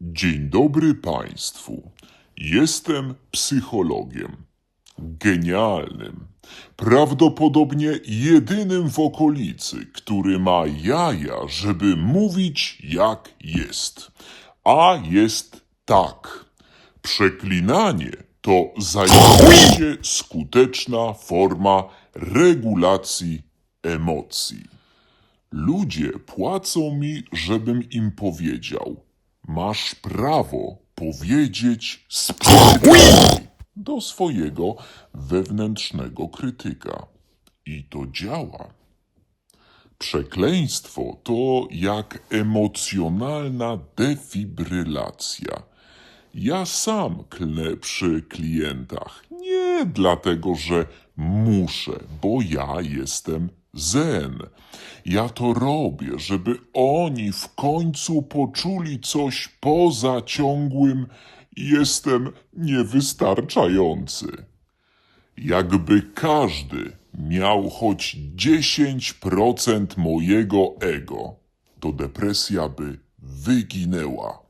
Dzień dobry Państwu. Jestem psychologiem. Genialnym. Prawdopodobnie jedynym w okolicy, który ma jaja, żeby mówić jak jest. A jest tak. Przeklinanie to zajebiście skuteczna forma regulacji emocji. Ludzie płacą mi, żebym im powiedział. Masz prawo powiedzieć spierdalaj do swojego wewnętrznego krytyka. I to działa. Przekleństwo to jak emocjonalna defibrylacja. Ja sam klnę przy klientach. Nie dlatego, że muszę, bo ja jestem zen. Ja to robię, żeby oni w końcu poczuli coś poza ciągłym jestem niewystarczający. Jakby każdy miał choć 10% mojego ego, to depresja by wyginęła.